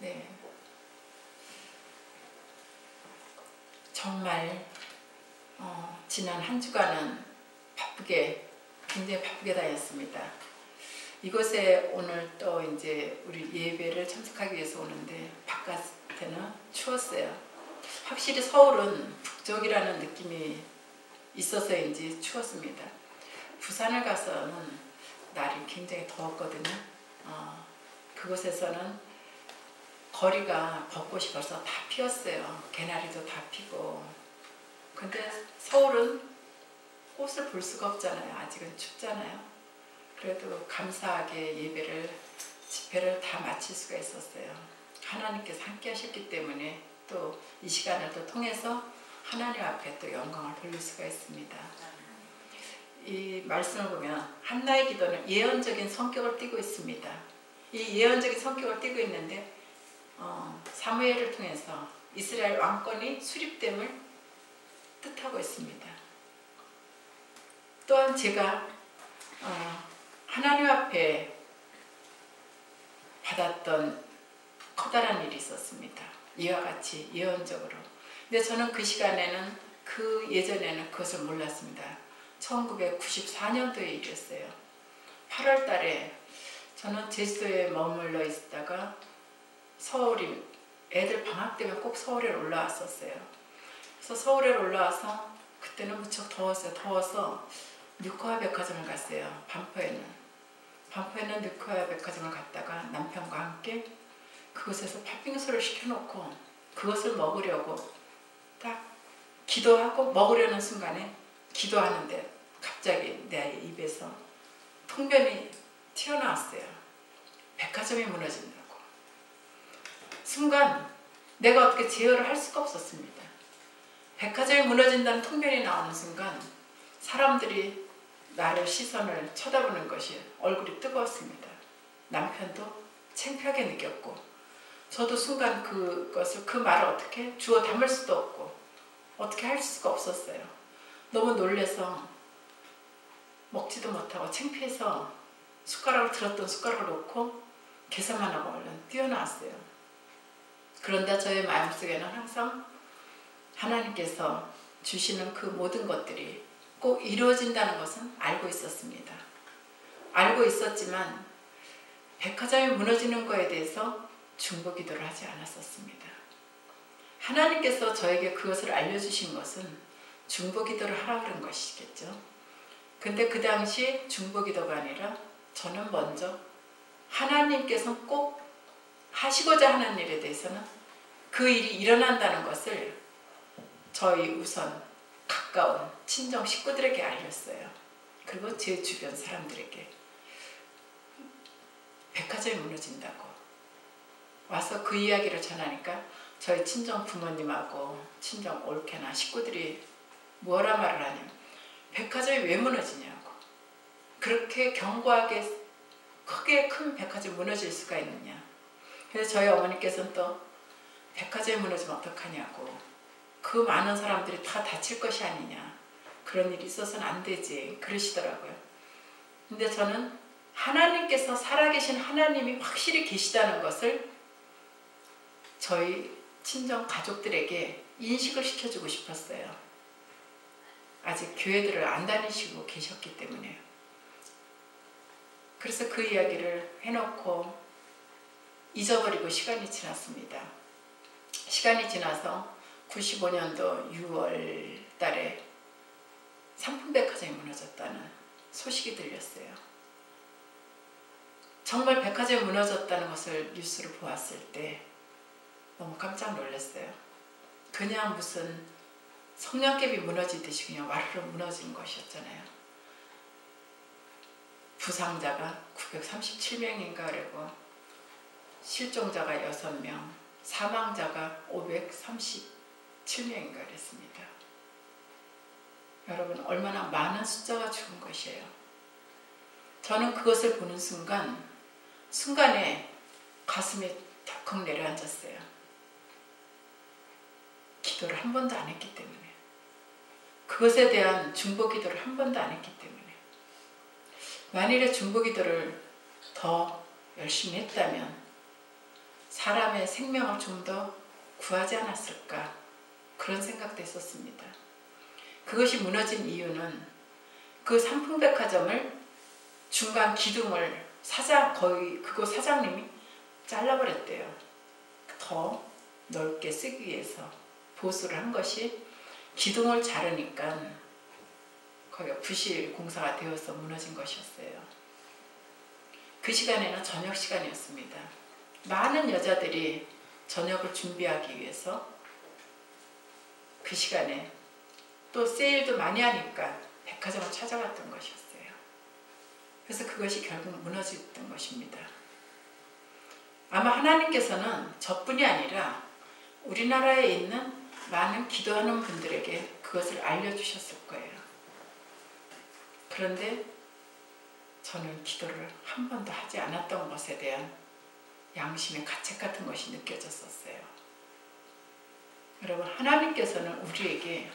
네. 정말 어, 지난 한 주간은 바쁘게 굉장히 바쁘게 다녔습니다. 이곳에 오늘 또 이제 우리 예배를 참석하기 위해서 오는데 바깥에는 추웠어요. 확실히 서울은 북쪽이라는 느낌이 있어서인지 추웠습니다. 부산을 가서는 날이 굉장히 더웠거든요. 어, 그곳에서는 거리가 벚꽃이 벌써 다 피었어요. 개나리도 다 피고. 근데 서울은 꽃을 볼 수가 없잖아요. 아직은 춥잖아요. 그래도 감사하게 예배를 집회를 다 마칠 수가 있었어요. 하나님께서 함께 하셨기 때문에 또 이 시간을 또 통해서 하나님 앞에 또 영광을 돌릴 수가 있습니다. 이 말씀을 보면 한나의 기도는 예언적인 성격을 띠고 있습니다. 이 예언적인 성격을 띠고 있는데 어, 사무엘을 통해서 이스라엘 왕권이 수립됨을 뜻하고 있습니다. 또한 제가 어, 하나님 앞에 받았던 커다란 일이 있었습니다. 이와 같이 예언적으로. 근데 저는 그 시간에는 그 예전에는 그것을 몰랐습니다. 1994년도에 일이었어요. 8월 달에 저는 제주도에 머물러 있다가 서울이 애들 방학 때문에 꼭 서울에 올라왔었어요. 그래서 서울에 올라와서 그때는 무척 더웠어요. 더워서 뉴코아 백화점을 갔어요. 반포에는. 반포에는 뉴코아 백화점을 갔다가 남편과 함께 그곳에서 팥빙수를 시켜놓고 그것을 먹으려고 딱 기도하고 먹으려는 순간에 기도하는데 갑자기 내 입에서 통변이 튀어나왔어요. 백화점이 무너진다고. 순간 내가 어떻게 제어를 할 수가 없었습니다. 백화점이 무너진다는 통변이 나오는 순간 사람들이 나를 시선을 쳐다보는 것이 얼굴이 뜨거웠습니다. 남편도 창피하게 느꼈고 저도 순간 그것을 그 말을 어떻게 주워 담을 수도 없고 어떻게 할 수가 없었어요. 너무 놀래서 먹지도 못하고 창피해서 숟가락을 들었던 숟가락을 놓고 계산만 하고 얼른 뛰어나왔어요. 그런데 저의 마음속에는 항상 하나님께서 주시는 그 모든 것들이 꼭 이루어진다는 것은 알고 있었습니다. 알고 있었지만 백화점이 무너지는 거에 대해서 중보 기도를 하지 않았었습니다. 하나님께서 저에게 그것을 알려주신 것은 중보 기도를 하라 그런 것이겠죠. 근데 그 당시 중보 기도가 아니라 저는 먼저 하나님께서 꼭 하시고자 하는 일에 대해서는 그 일이 일어난다는 것을 저희 우선 가까운 친정 식구들에게 알렸어요. 그리고 제 주변 사람들에게 백화점이 무너진다고. 와서 그 이야기를 전하니까 저희 친정 부모님하고 친정 올케나 식구들이 뭐라 말을 하냐면 백화점이 왜 무너지냐고. 그렇게 견고하게 크게 큰 백화점이 무너질 수가 있느냐 그래서 저희 어머니께서는 또 백화점이 무너지면 어떡하냐고 그 많은 사람들이 다 다칠 것이 아니냐 그런 일이 있어서는 안 되지 그러시더라고요 근데 저는 하나님께서 살아계신 하나님이 확실히 계시다는 것을 저희 친정 가족들에게 인식을 시켜주고 싶었어요. 아직 교회들을 안 다니시고 계셨기 때문에. 그래서 그 이야기를 해놓고 잊어버리고 시간이 지났습니다. 시간이 지나서 95년도 6월 달에 상품백화점이 무너졌다는 소식이 들렸어요. 정말 백화점이 무너졌다는 것을 뉴스를 보았을 때 너무 깜짝 놀랐어요. 그냥 무슨 성냥개비 무너지듯이 그냥 와르르 무너진 것이었잖아요. 부상자가 937명인가 그리고 실종자가 6명, 사망자가 537명인가 그랬습니다. 여러분 얼마나 많은 숫자가 죽은 것이에요. 저는 그것을 보는 순간 순간에 가슴이 덜컥 내려앉았어요. 기도를 한 번도 안 했기 때문에 그것에 대한 중보 기도를 한 번도 안 했기 때문에 만일에 중보 기도를 더 열심히 했다면 사람의 생명을 좀 더 구하지 않았을까 그런 생각도 했었습니다. 그것이 무너진 이유는 그 삼풍백화점을 중간 기둥을 사장 거의 그거 사장님이 잘라버렸대요. 더 넓게 쓰기 위해서 보수를 한 것이 기둥을 자르니까 거기가 부실 공사가 되어서 무너진 것이었어요. 그 시간에는 저녁 시간이었습니다. 많은 여자들이 저녁을 준비하기 위해서 그 시간에 또 세일도 많이 하니까 백화점을 찾아갔던 것이었어요. 그래서 그것이 결국 무너졌던 것입니다. 아마 하나님께서는 저뿐이 아니라 우리나라에 있는 많은 기도하는 분들에게 그것을 알려주셨을 거예요. 그런데 저는 기도를 한 번도 하지 않았던 것에 대한 양심의 가책 같은 것이 느껴졌었어요. 여러분 하나님께서는 우리에게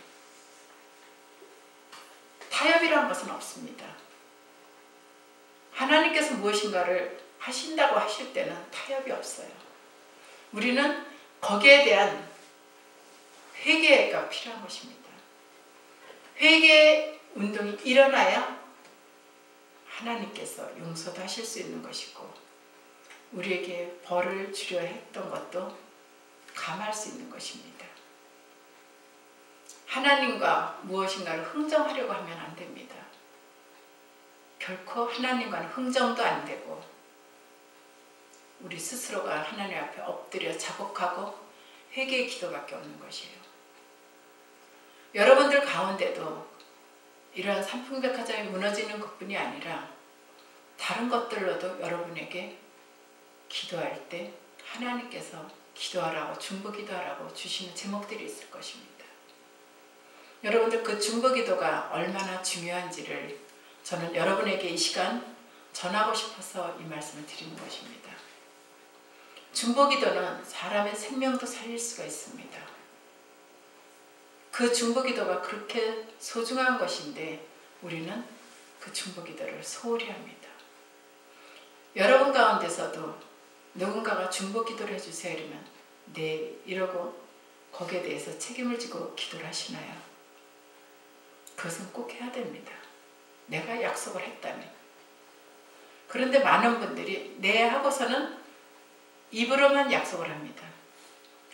타협이란 것은 없습니다. 하나님께서 무엇인가를 하신다고 하실 때는 타협이 없어요. 우리는 거기에 대한 회개가 필요한 것입니다. 회개 운동이 일어나야 하나님께서 용서도 하실 수 있는 것이고 우리에게 벌을 주려 했던 것도 감할 수 있는 것입니다. 하나님과 무엇인가를 흥정하려고 하면 안 됩니다. 결코 하나님과는 흥정도 안 되고 우리 스스로가 하나님 앞에 엎드려 자복하고 회개의 기도밖에 없는 것이에요. 여러분들 가운데도 이러한 삼풍백화점이 무너지는 것뿐이 아니라 다른 것들로도 여러분에게 기도할 때 하나님께서 기도하라고 중보 기도하라고 주시는 제목들이 있을 것입니다. 여러분들 그 중보 기도가 얼마나 중요한지를 저는 여러분에게 이 시간 전하고 싶어서 이 말씀을 드리는 것입니다. 중보 기도는 사람의 생명도 살릴 수가 있습니다. 그 중보 기도가 그렇게 소중한 것인데 우리는 그 중보 기도를 소홀히 합니다. 여러분 가운데서도 누군가가 중보 기도를 해주세요 이러면 네 이러고 거기에 대해서 책임을 지고 기도를 하시나요? 그것은 꼭 해야 됩니다. 내가 약속을 했다면. 그런데 많은 분들이 네 하고서는 입으로만 약속을 합니다.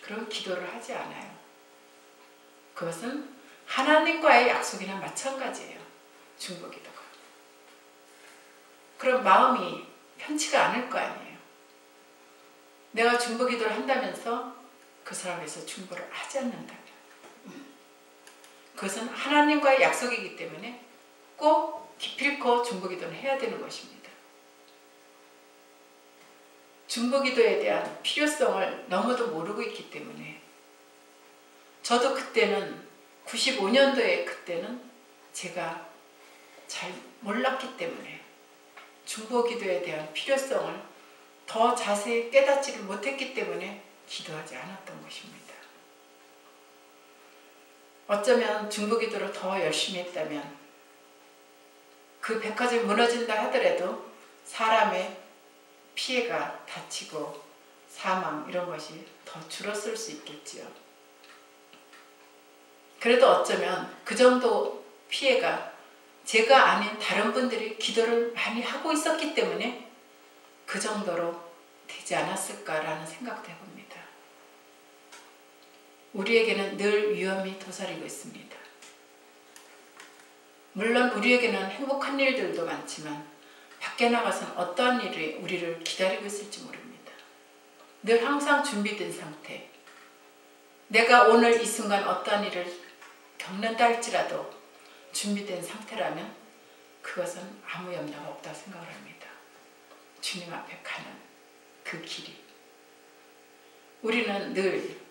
그럼 기도를 하지 않아요. 그것은 하나님과의 약속이나 마찬가지예요. 중보기도가. 그럼 마음이 편치가 않을 거 아니에요. 내가 중보 기도를 한다면서 그 사람에서 중보를 하지 않는다면 그것은 하나님과의 약속이기 때문에 꼭 기필코 중보 기도는 해야 되는 것입니다. 중보 기도에 대한 필요성을 너무도 모르고 있기 때문에 저도 그때는 95년도에 그때는 제가 잘 몰랐기 때문에 중보 기도에 대한 필요성을 더 자세히 깨닫지를 못했기 때문에 기도하지 않았던 것입니다. 어쩌면 중보기도를 더 열심히 했다면 그 백화점이 무너진다 하더라도 사람의 피해가 다치고 사망 이런 것이 더 줄었을 수 있겠지요. 그래도 어쩌면 그 정도 피해가 제가 아닌 다른 분들이 기도를 많이 하고 있었기 때문에 그 정도로 되지 않았을까라는 생각도 해봅니다. 우리에게는 늘 위험이 도사리고 있습니다. 물론 우리에게는 행복한 일들도 많지만 밖에 나가서는 어떠한 일이 우리를 기다리고 있을지 모릅니다. 늘 항상 준비된 상태. 내가 오늘 이 순간 어떠한 일을 겪는다 할지라도 준비된 상태라면 그것은 아무 염려가 없다 생각을 합니다. 주님 앞에 가는 그 길이. 우리는 늘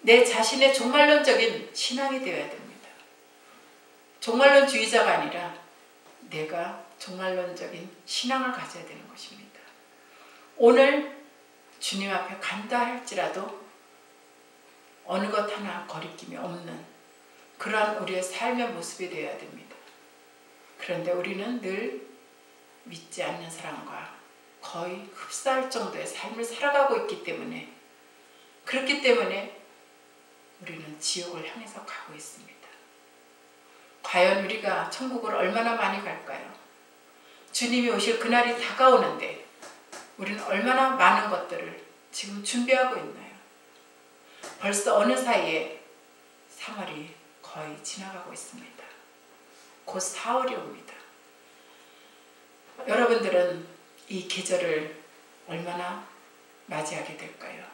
내 자신의 종말론적인 신앙이 되어야 됩니다. 종말론주의자가 아니라 내가 종말론적인 신앙을 가져야 되는 것입니다. 오늘 주님 앞에 간다 할지라도 어느 것 하나 거리낌이 없는 그러한 우리의 삶의 모습이 되어야 됩니다. 그런데 우리는 늘 믿지 않는 사람과 거의 흡사할 정도의 삶을 살아가고 있기 때문에 그렇기 때문에 우리는 지옥을 향해서 가고 있습니다. 과연 우리가 천국을 얼마나 많이 갈까요? 주님이 오실 그날이 다가오는데 우리는 얼마나 많은 것들을 지금 준비하고 있나요? 벌써 어느 사이에 3월이 거의 지나가고 있습니다. 곧 4월이 옵니다. 여러분들은 이 계절을 얼마나 맞이하게 될까요?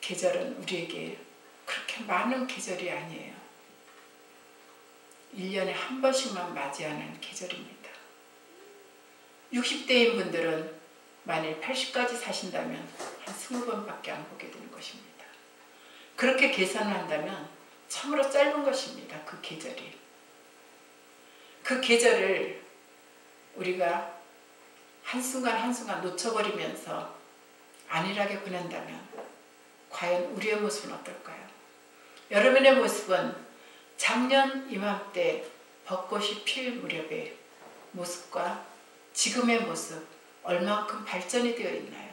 계절은 우리에게 그렇게 많은 계절이 아니에요. 1년에 한 번씩만 맞이하는 계절입니다. 60대인 분들은 만일 80까지 사신다면 한 20번밖에 안 보게 되는 것입니다. 그렇게 계산을 한다면 참으로 짧은 것입니다. 그 계절이. 그 계절을 우리가 한순간 한순간 놓쳐버리면서 안일하게 보낸다면 과연 우리의 모습은 어떨까요? 여러분의 모습은 작년 이맘때 벚꽃이 필 무렵의 모습과 지금의 모습 얼만큼 발전이 되어 있나요?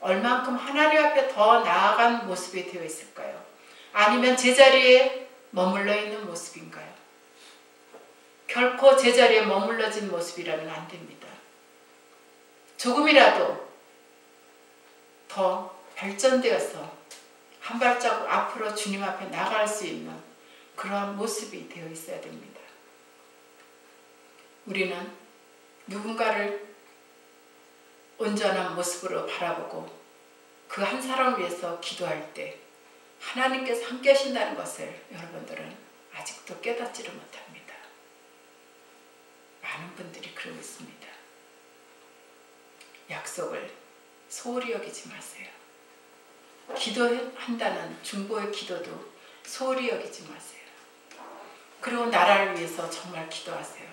얼만큼 하나님 앞에 더 나아간 모습이 되어 있을까요? 아니면 제자리에 머물러 있는 모습인가요? 결코 제자리에 머물러진 모습이라면 안 됩니다. 조금이라도 더 발전되어서 한 발자국 앞으로 주님 앞에 나갈 수 있는 그러한 모습이 되어 있어야 됩니다. 우리는 누군가를 온전한 모습으로 바라보고 그 한 사람을 위해서 기도할 때 하나님께서 함께 하신다는 것을 여러분들은 아직도 깨닫지를 못합니다. 많은 분들이 그러고 있습니다. 약속을 소홀히 여기지 마세요. 기도한다는 중보의 기도도 소홀히 여기지 마세요. 그리고 나라를 위해서 정말 기도하세요.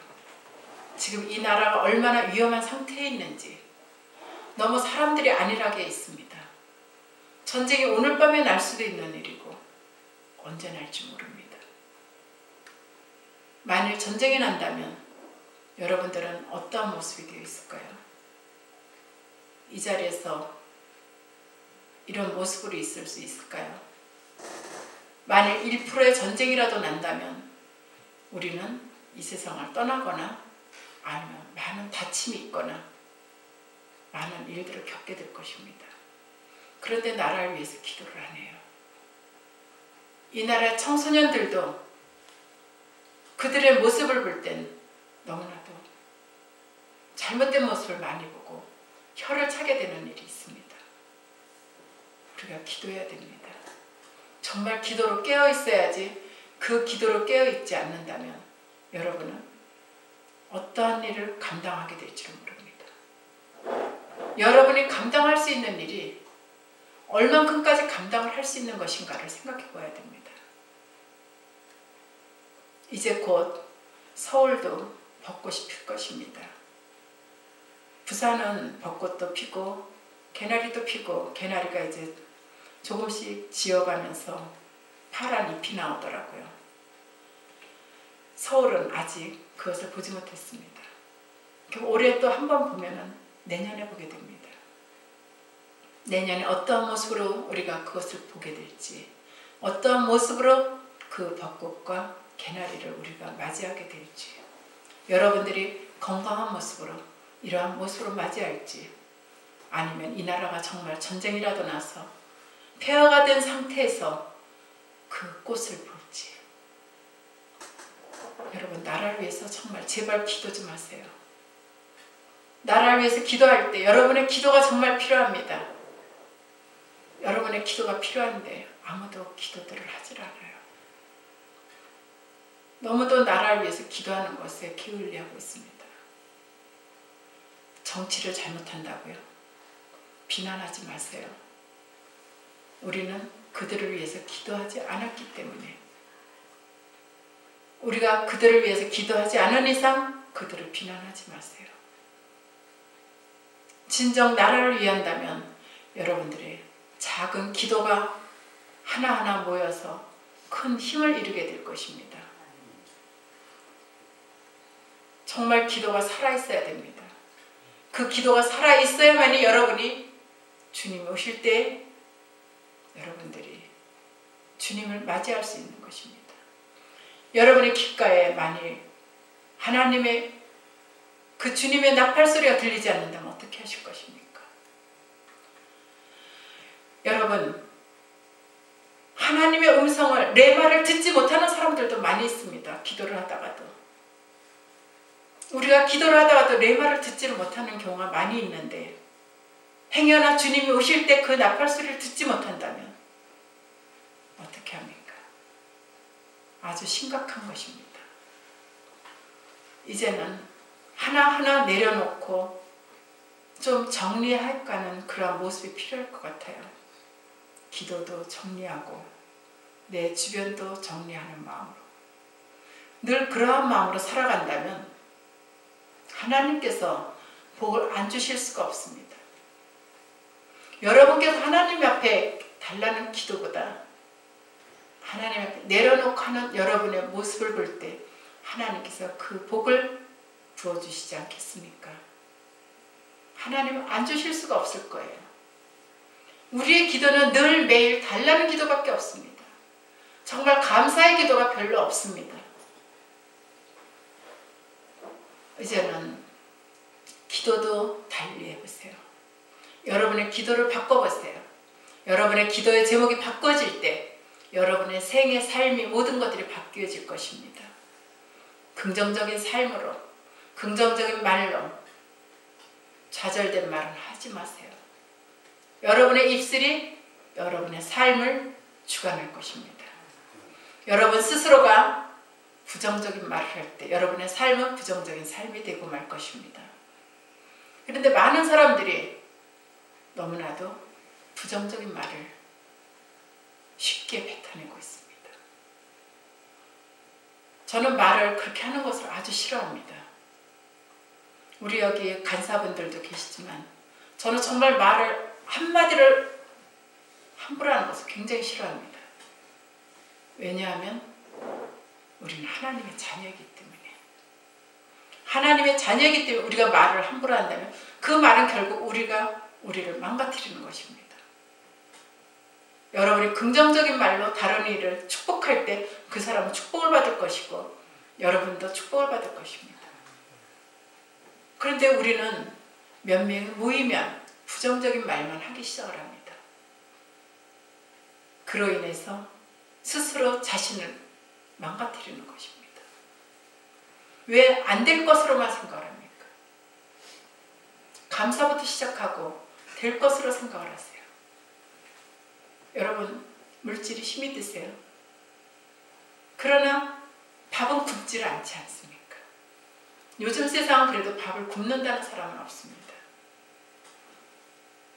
지금 이 나라가 얼마나 위험한 상태에 있는지 너무 사람들이 안일하게 있습니다. 전쟁이 오늘 밤에 날 수도 있는 일이고 언제 날지 모릅니다. 만일 전쟁이 난다면 여러분들은 어떠한 모습이 되어 있을까요? 이 자리에서 이런 모습으로 있을 수 있을까요? 만일 1%의 전쟁이라도 난다면 우리는 이 세상을 떠나거나 아니면 많은 다침이 있거나 많은 일들을 겪게 될 것입니다. 그런데 나라를 위해서 기도를 안 해요. 이 나라 청소년들도 그들의 모습을 볼 땐 너무나도 잘못된 모습을 많이 보고 혀를 차게 되는 일이 있습니다. 우리가 기도해야 됩니다. 정말 기도로 깨어 있어야지 그 기도로 깨어 있지 않는다면 여러분은 어떠한 일을 감당하게 될지를 모릅니다. 여러분이 감당할 수 있는 일이 얼만큼까지 감당을 할 수 있는 것인가를 생각해 봐야 됩니다. 이제 곧 서울도 벚꽃이 필 것입니다. 부산은 벚꽃도 피고 개나리도 피고 개나리가 이제 조금씩 지어가면서 파란 잎이 나오더라고요. 서울은 아직 그것을 보지 못했습니다. 올해 또 한 번 보면은 내년에 보게 됩니다. 내년에 어떤 모습으로 우리가 그것을 보게 될지, 어떤 모습으로 그 벚꽃과 개나리를 우리가 맞이하게 될지, 여러분들이 건강한 모습으로 이러한 모습으로 맞이할지, 아니면 이 나라가 정말 전쟁이라도 나서 폐허가 된 상태에서 그 꽃을 볼지. 여러분, 나라를 위해서 정말 제발 기도 좀 하세요. 나라를 위해서 기도할 때 여러분의 기도가 정말 필요합니다. 여러분의 기도가 필요한데 아무도 기도들을 하질 않아요. 너무도 나라를 위해서 기도하는 것에 기울리하고 있습니다. 정치를 잘못한다고요? 비난하지 마세요. 우리는 그들을 위해서 기도하지 않았기 때문에 우리가 그들을 위해서 기도하지 않은 이상 그들을 비난하지 마세요. 진정 나라를 위한다면 여러분들의 작은 기도가 하나하나 모여서 큰 힘을 이루게 될 것입니다. 정말 기도가 살아있어야 됩니다. 그 기도가 살아있어야만이 여러분이 주님 오실 때 여러분들이 주님을 맞이할 수 있는 것입니다. 여러분의 귓가에 만일 하나님의 그 주님의 나팔 소리가 들리지 않는다면 어떻게 하실 것입니까? 여러분 하나님의 음성을 내 말을 듣지 못하는 사람들도 많이 있습니다. 기도를 하다가도 우리가 기도를 하다가도 내 말을 듣지를 못하는 경우가 많이 있는데 행여나 주님이 오실 때 그 나팔 소리를 듣지 못한다면 어떻게 합니까? 아주 심각한 것입니다. 이제는 하나하나 내려놓고 좀 정리할까는 그런 모습이 필요할 것 같아요. 기도도 정리하고 내 주변도 정리하는 마음으로 늘 그러한 마음으로 살아간다면 하나님께서 복을 안 주실 수가 없습니다. 여러분께서 하나님 앞에 달라는 기도보다 하나님 앞에 내려놓고 하는 여러분의 모습을 볼 때 하나님께서 그 복을 부어주시지 않겠습니까? 하나님은 안 주실 수가 없을 거예요. 우리의 기도는 늘 매일 달라는 기도밖에 없습니다. 정말 감사의 기도가 별로 없습니다. 이제는 기도도 달리 해보세요. 여러분의 기도를 바꿔보세요. 여러분의 기도의 제목이 바꿔질 때 여러분의 생의 삶이 모든 것들이 바뀌어질 것입니다. 긍정적인 삶으로, 긍정적인 말로 좌절된 말은 하지 마세요. 여러분의 입술이 여러분의 삶을 주관할 것입니다. 여러분 스스로가 부정적인 말을 할 때 여러분의 삶은 부정적인 삶이 되고 말 것입니다. 그런데 많은 사람들이 너무나도 부정적인 말을 쉽게 뱉어내고 있습니다. 저는 말을 그렇게 하는 것을 아주 싫어합니다. 우리 여기 간사분들도 계시지만 저는 정말 말을 한마디를 함부로 하는 것을 굉장히 싫어합니다. 왜냐하면 우리는 하나님의 자녀이기 때문에 하나님의 자녀이기 때문에 우리가 말을 함부로 한다면 그 말은 결국 우리가 우리를 망가뜨리는 것입니다. 여러분이 긍정적인 말로 다른 일을 축복할 때 그 사람은 축복을 받을 것이고 여러분도 축복을 받을 것입니다. 그런데 우리는 몇 명이 모이면 부정적인 말만 하기 시작을 합니다. 그로 인해서 스스로 자신을 망가뜨리는 것입니다. 왜 안 될 것으로만 생각을 합니까? 감사부터 시작하고 될 것으로 생각을 하세요. 여러분 물질이 힘이 드세요. 그러나 밥은 굶지를 않지 않습니까? 요즘 세상은 그래도 밥을 굶는다는 사람은 없습니다.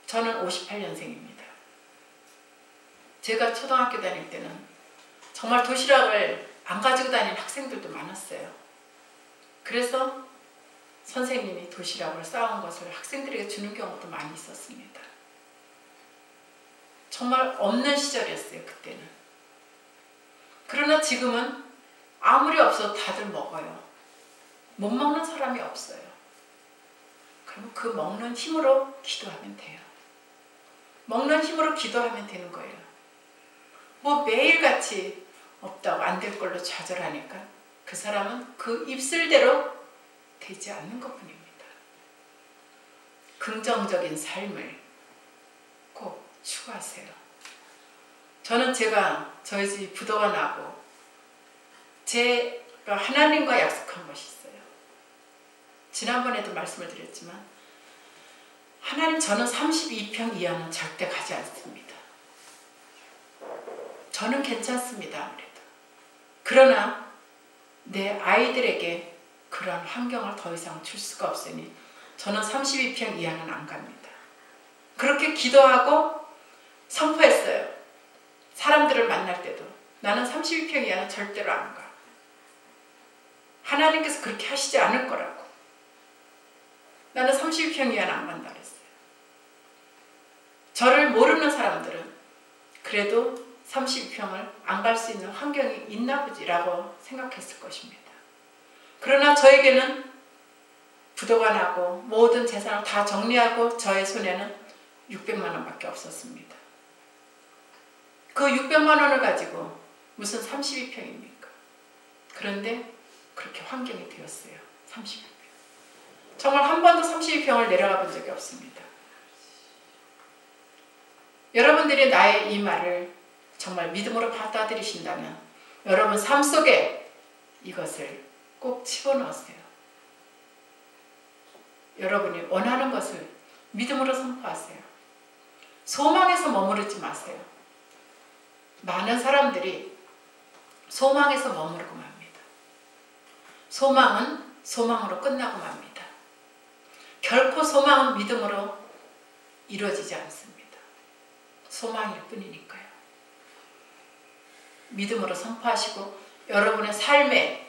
저는 58년생입니다. 제가 초등학교 다닐 때는 정말 도시락을 안 가지고 다니는 학생들도 많았어요. 그래서 선생님이 도시락을 쌓은 것을 학생들에게 주는 경우도 많이 있었습니다. 정말 없는 시절이었어요, 그때는. 그러나 지금은 아무리 없어도 다들 먹어요. 못 먹는 사람이 없어요. 그럼 그 먹는 힘으로 기도하면 돼요. 먹는 힘으로 기도하면 되는 거예요. 뭐 매일같이 없다고 안 될 걸로 좌절하니까 그 사람은 그 입술대로 되지 않는 것 뿐입니다. 긍정적인 삶을 꼭 추구하세요. 저는 제가 저희 집 부도가 나고 제가 하나님과 약속한 것이 있어요. 지난번에도 말씀을 드렸지만 하나님 저는 32평 이하는 절대 가지 않습니다. 저는 괜찮습니다. 아무래도. 그러나 내 아이들에게 그런 환경을 더 이상 줄 수가 없으니 저는 32평 이하는 안 갑니다. 그렇게 기도하고 선포했어요. 사람들을 만날 때도 나는 32평 이하는 절대로 안 가. 하나님께서 그렇게 하시지 않을 거라고. 나는 32평 이하는 안 간다 그랬어요. 저를 모르는 사람들은 그래도 32평을 안 갈 수 있는 환경이 있나 보지라고 생각했을 것입니다. 그러나 저에게는 부도가 나고 모든 재산을 다 정리하고 저의 손에는 600만 원밖에 없었습니다. 그 600만 원을 가지고 무슨 32평입니까? 그런데 그렇게 환경이 되었어요. 32평. 정말 한 번도 32평을 내려가 본 적이 없습니다. 여러분들이 나의 이 말을 정말 믿음으로 받아들이신다면 여러분 삶 속에 이것을 꼭 집어넣으세요. 여러분이 원하는 것을 믿음으로 선포하세요. 소망에서 머무르지 마세요. 많은 사람들이 소망에서 머무르고 맙니다. 소망은 소망으로 끝나고 맙니다. 결코 소망은 믿음으로 이루어지지 않습니다. 소망일 뿐이니까요. 믿음으로 선포하시고 여러분의 삶에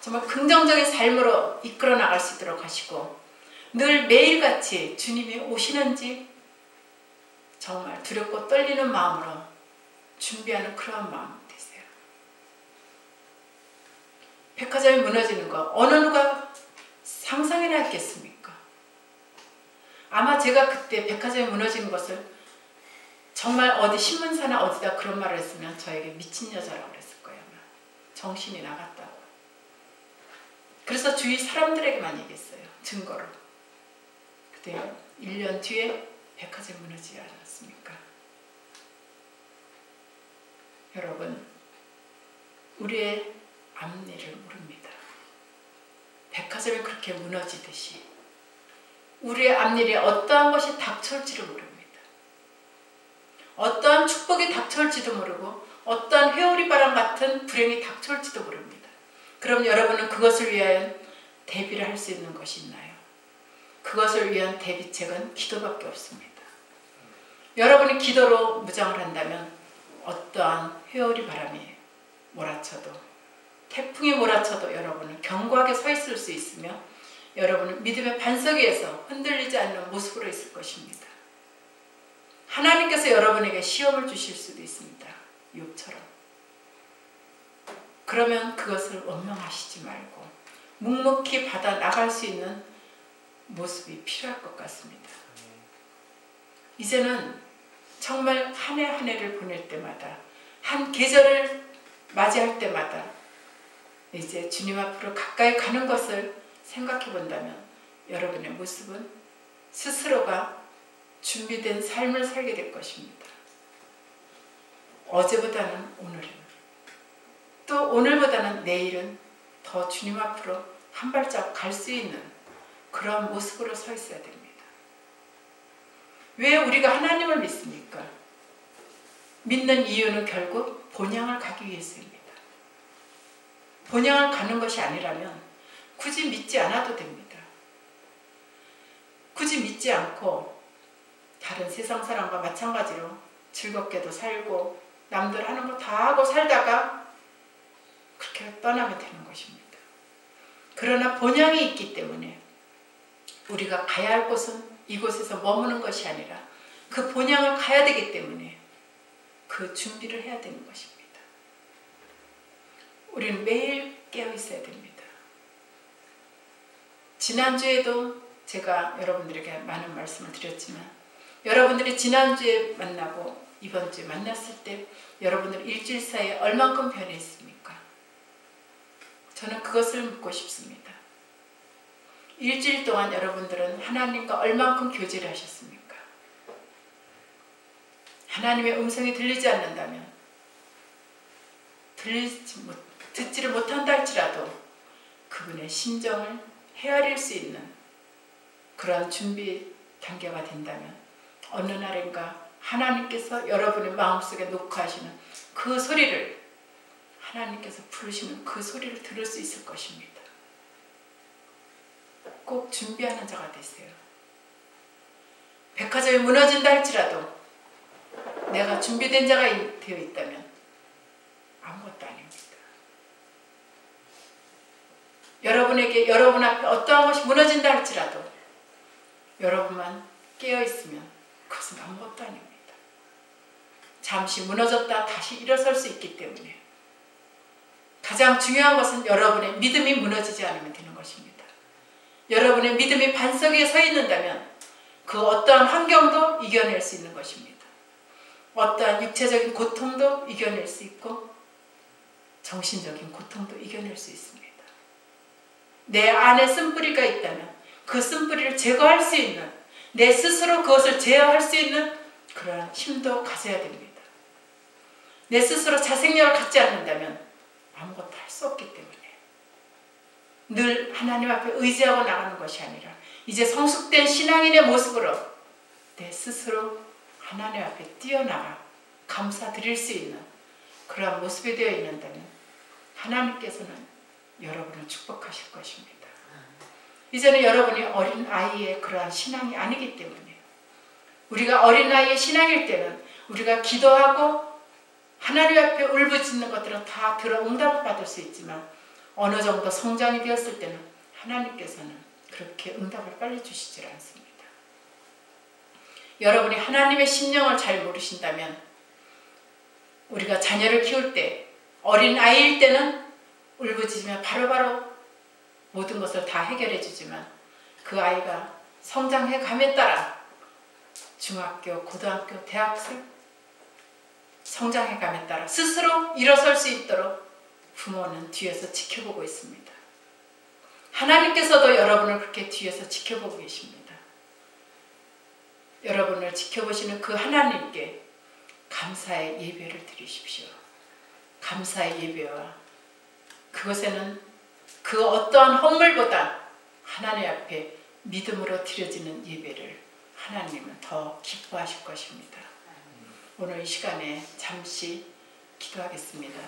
정말 긍정적인 삶으로 이끌어 나갈 수 있도록 하시고 늘 매일같이 주님이 오시는지 정말 두렵고 떨리는 마음으로 준비하는 그러한 마음 되세요. 백화점이 무너지는 거 어느 누가 상상이나 했겠습니까? 아마 제가 그때 백화점이 무너지는 것을 정말 어디 신문사나 어디다 그런 말을 했으면 저에게 미친 여자라고 그랬을 거예요. 정신이 나갔다고. 그래서 주위 사람들에게만 얘기했어요. 증거로. 그때 1년 뒤에 백화점 무너지지 않았습니까? 여러분, 우리의 앞니를 모릅니다. 백화점이 그렇게 무너지듯이 우리의 앞일에 어떠한 것이 닥쳐올지를 모릅니다. 어떠한 축복이 닥쳐올지도 모르고 어떠한 회오리 바람 같은 불행이 닥쳐올지도 모릅니다. 그럼 여러분은 그것을 위하여 대비를 할 수 있는 것이 있나요? 그것을 위한 대비책은 기도밖에 없습니다. 여러분이 기도로 무장을 한다면 어떠한 회오리 바람이 몰아쳐도 태풍이 몰아쳐도 여러분은 견고하게 서 있을 수 있으며 여러분은 믿음의 반석 위에서 흔들리지 않는 모습으로 있을 것입니다. 하나님께서 여러분에게 시험을 주실 수도 있습니다. 욥처럼. 그러면 그것을 원망하시지 말고 묵묵히 받아 나갈 수 있는 모습이 필요할 것 같습니다. 이제는 정말 한해한 해를 보낼 때마다 한 계절을 맞이할 때마다 이제 주님 앞으로 가까이 가는 것을 생각해 본다면 여러분의 모습은 스스로가 준비된 삶을 살게 될 것입니다. 어제보다는 오늘은 또 오늘보다는 내일은 더 주님 앞으로 한 발짝 갈 수 있는 그런 모습으로 서 있어야 됩니다. 왜 우리가 하나님을 믿습니까? 믿는 이유는 결국 본향을 가기 위해서입니다. 본향을 가는 것이 아니라면 굳이 믿지 않아도 됩니다. 굳이 믿지 않고 다른 세상 사람과 마찬가지로 즐겁게도 살고 남들 하는 거 다 하고 살다가 그렇게 떠나면 되는 것입니다. 그러나 본향이 있기 때문에 우리가 가야 할 곳은 이곳에서 머무는 것이 아니라 그 본향을 가야 되기 때문에 그 준비를 해야 되는 것입니다. 우리는 매일 깨어 있어야 됩니다. 지난주에도 제가 여러분들에게 많은 말씀을 드렸지만 여러분들이 지난주에 만나고 이번 주에 만났을 때 여러분들 일주일 사이에 얼만큼 변했습니까? 저는 그것을 묻고 싶습니다. 일주일 동안 여러분들은 하나님과 얼만큼 교제를 하셨습니까? 하나님의 음성이 들리지 않는다면 들리지 못, 듣지를 못한다 할지라도 그분의 심정을 헤아릴 수 있는 그런 준비 단계가 된다면 어느 날인가 하나님께서 여러분의 마음속에 녹화하시는 그 소리를 하나님께서 부르시는 그 소리를 들을 수 있을 것입니다. 꼭 준비하는 자가 되세요. 백화점이 무너진다 할지라도 내가 준비된 자가 되어 있다면 아무것도 아닙니다. 여러분에게 여러분 앞에 어떠한 것이 무너진다 할지라도 여러분만 깨어 있으면 그것은 아무것도 아닙니다. 잠시 무너졌다 다시 일어설 수 있기 때문에 가장 중요한 것은 여러분의 믿음이 무너지지 않으면 되는 것입니다. 여러분의 믿음이 반석 위에 서 있는다면 그 어떠한 환경도 이겨낼 수 있는 것입니다. 어떠한 육체적인 고통도 이겨낼 수 있고 정신적인 고통도 이겨낼 수 있습니다. 내 안에 쓴뿌리가 있다면 그 쓴뿌리를 제거할 수 있는 내 스스로 그것을 제어할 수 있는 그러한 힘도 가져야 됩니다. 내 스스로 자생력을 갖지 않는다면 아무것도 할 수 없기 때문에 늘 하나님 앞에 의지하고 나가는 것이 아니라 이제 성숙된 신앙인의 모습으로 내 스스로 하나님 앞에 뛰어나가 감사드릴 수 있는 그러한 모습이 되어 있는다면 하나님께서는 여러분을 축복하실 것입니다. 이제는 여러분이 어린 아이의 그러한 신앙이 아니기 때문에 우리가 어린 아이의 신앙일 때는 우리가 기도하고 하나님 앞에 울부짖는 것들은 다 들어 응답을 받을 수 있지만 어느 정도 성장이 되었을 때는 하나님께서는 그렇게 응답을 빨리 주시질 않습니다. 여러분이 하나님의 심령을 잘 모르신다면 우리가 자녀를 키울 때 어린 아이일 때는 울부짖으면 바로바로 모든 것을 다 해결해 주지만 그 아이가 성장해 감에 따라 중학교, 고등학교, 대학생 성장해 감에 따라 스스로 일어설 수 있도록 부모는 뒤에서 지켜보고 있습니다. 하나님께서도 여러분을 그렇게 뒤에서 지켜보고 계십니다. 여러분을 지켜보시는 그 하나님께 감사의 예배를 드리십시오. 감사의 예배와 그것에는 그 어떠한 헌물보다 하나님 앞에 믿음으로 드려지는 예배를 하나님은 더 기뻐하실 것입니다. 오늘 이 시간에 잠시 기도하겠습니다.